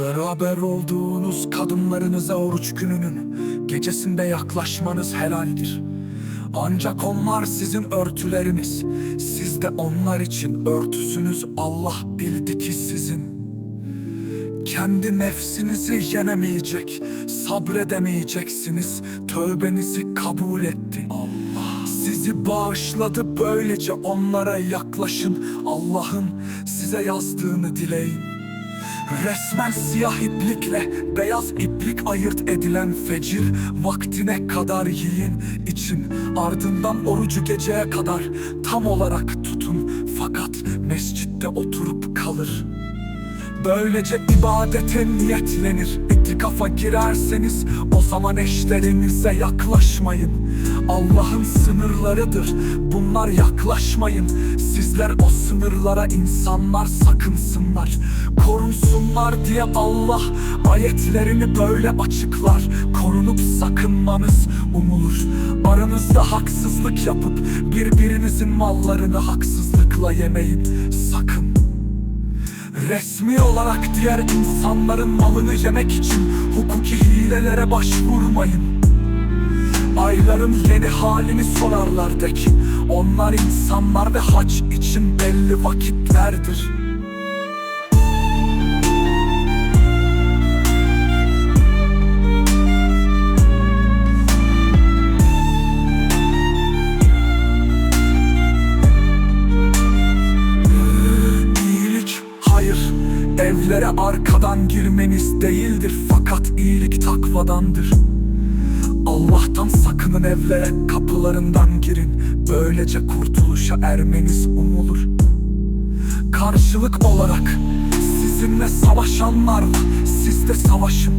beraber olduğunuz kadınlarınıza oruç gününün gecesinde yaklaşmanız helaldir. Ancak onlar sizin örtüleriniz, siz de onlar için örtüsünüz Allah bildi ki sizin. Kendi nefsinizi yenemeyecek, sabredemeyeceksiniz. Tövbenizi kabul etti. Allah sizi bağışladı böylece onlara yaklaşın. Allah'ın size yazdığını dileyin. Resmen siyah iplikle beyaz iplik ayırt edilen fecir vaktine kadar yiyin için ardından orucu geceye kadar tam olarak tutun fakat mescitte oturup kalır. Böylece ibadete niyetlenir İtikafa girerseniz o zaman eşlerinize yaklaşmayın. Allah'ın sınırlarıdır bunlar yaklaşmayın. Sizler o sınırlara insanlar sakınsınlar. Korunsunlar diye Allah ayetlerini böyle açıklar. Korunup sakınmanız umulur. Aranızda haksızlık yapıp birbirinizin mallarını haksızlıkla yemeyin. Sakın Resmi olarak diğer insanların malını yemek için hukuki hilelere başvurmayın. Ayların yeni halini sorarlar de ki onlar insanlar ve hac için belli vakitlerdir. Evlere arkadan girmeniz değildir Fakat iyilik takvadandır. Allah'tan sakının evlere kapılarından girin. Böylece kurtuluşa ermeniz umulur. Karşılık olarak sizinle savaşanlarla siz de savaşın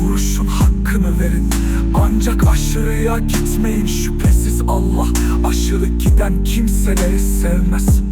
Vuruşun hakkını verin. Ancak aşırıya gitmeyin şüphesiz Allah Aşırı giden kimseleri sevmez